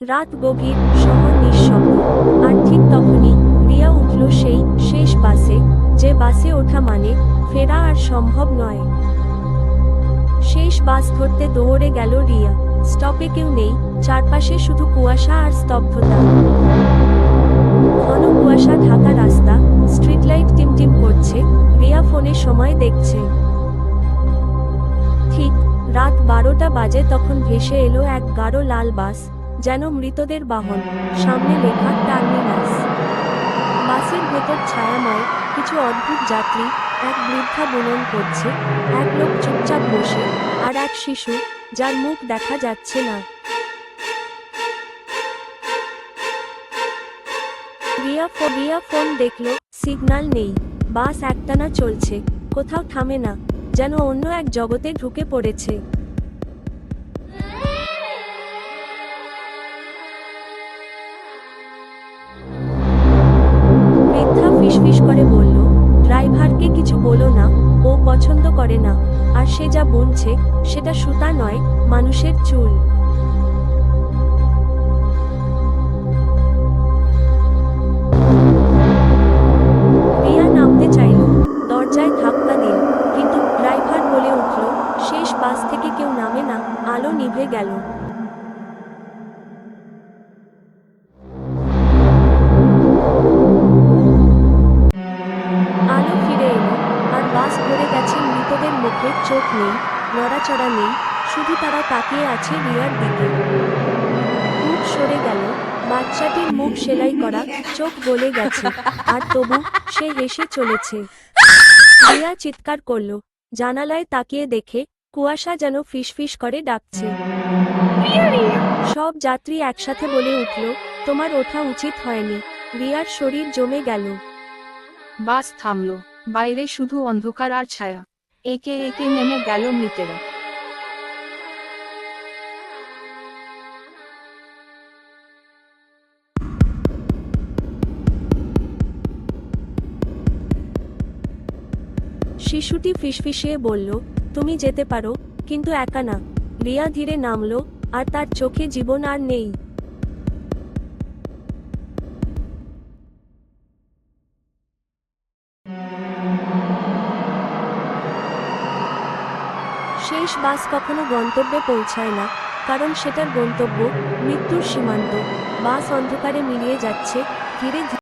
রাত গভীর, শহর নিঃশব্দ। আর ঠিক তখনই রিয়া উঠল সেই শেষ বাসে, যে বাসে ওঠা মানে ফেরা আর সম্ভব নয়। শেষ বাস ধরতে দৌড়ে গেল রিয়া। স্টপে কেউ নেই, চারপাশে শুধু কুয়াশা আর স্তব্ধতা। ঘন কুয়াশা ঢাকা রাস্তা, স্ট্রিট লাইট টিমটিম করছে, রিয়া ফোনে সময় দেখছে। ঠিক রাত বারোটা বাজে তখন ভেসে এলো এক গাঢ় লাল বাস। যেন মৃতদের বাহন, সামনে লেখা টার্মিনাস। বাসের ভেতর ছায়াময় কিছু অদ্ভুত যাত্রী, এক বৃদ্ধা বুনন করছে, এক লোক চুপচাপ বসে, আর এক শিশু, যার মুখ দেখা যাচ্ছে না। রিয়া ফোন দেখল, সিগন্যাল নেই, বাস একটানা চলছে, কোথাও থামে না, যেন অন্য এক জগতে ঢুকে পড়েছে। করে না, আর সে যা বুনছে, সেটা সুতা নয়, মানুষের চুল। রিয়া নামতে চাইল, দরজায় ধাক্কা দিল, কিন্তু ড্রাইভার বলে উঠল, শেষ বাস থেকে কেউ নামে না, আলো নিভে গেল। মুখে চোখ নেই, নড়াচড়া নেই, শুধু তারা তাকিয়ে আছে রিয়ার দিকে। খুব সরে গেল, বাচ্চাটির মুখ সেলাই করা, চোখ গলে গেছে, আর তবু সে হেসে চলেছে। রিয়া চিৎকার করল, জানালায় তাকিয়ে দেখে কুয়াশা যেন ফিসফিস করে ডাকছে। সব যাত্রী একসাথে বলে উঠল, তোমার ওঠা উচিত হয়নি। রিয়ার শরীর জমে গেল। বাস থামলো, বাইরে শুধু অন্ধকার আর ছায়া। একে একে নেমে গেল মৃতেরা। শিশুটি ফিসফিসিয়ে বলল, তুমি যেতে পারো, কিন্তু একা না। রিয়া ধীরে নামলো, আর তার চোখে জীবন আর নেই। শেষ বাস কখনো গন্তব্যে পৌঁছায় না, কারণ সেটার গন্তব্য মৃত্যুর সীমান্ত। বাস অন্ধকারে মিলিয়ে যাচ্ছে ধীরে ধীরে